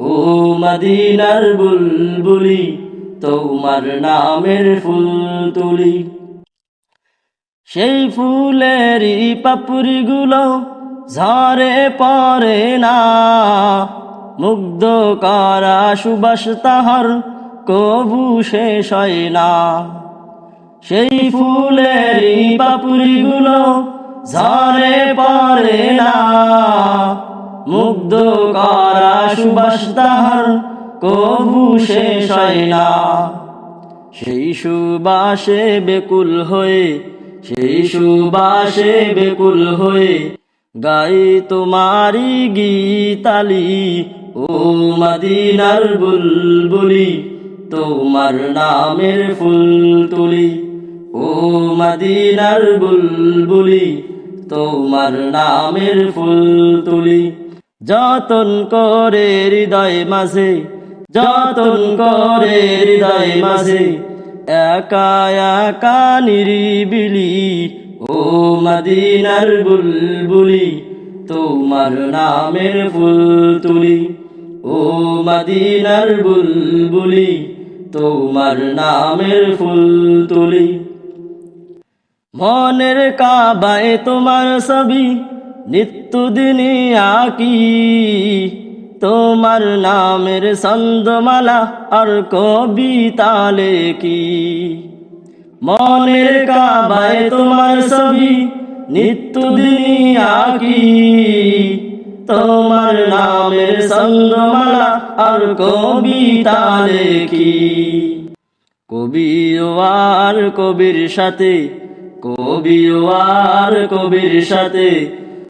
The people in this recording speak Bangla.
ও মদিনার বুলবুলি, তোমার নামের ফুল তুলি সেই ফুলেরই পাপড়িগুলো ঝরে পড়ে না। মুগ্ধ করা সুবাস তাহার কবু শেষ হয় না। সেই ফুলেরই পাপড়িগুলো ঝরে পড়ে না। মুগ্ধ করা সুবাস তাহার কবু শেষ হয় না। সেই সুবাসে বেকুল হয়ে, সেই সুবাসে বেকুল হয়ে গাই তোমারি গীতালি, ও মদিনার বুলবুলি, তোমার নামের ফুল তুলি ও মদিনার বুলবুলি, তোমার নামের ফুল তুলি যতন করে হৃদয় মাঝে, যতন করে হৃদয় মাঝে, একা একা নিরিবিলি, ও মদিনার বুলবুলি, তোমার নামের ফুল তুলি ও মদিনার বুলবুলি, তোমার নামের ফুল তুলি মনের কাবায় তোমার ছবি নিত্যদিনই আঁকি। তোমার নামের ছন্দমালা আর কবিতা লেখি। মনের কাবায় তোমার ছবি নিত্যদিনই আঁকি। তোমার নামের ছন্দমালা আর কবিতা লেখি। কবি আর কবির সাথে, কবি আর কবির সাথে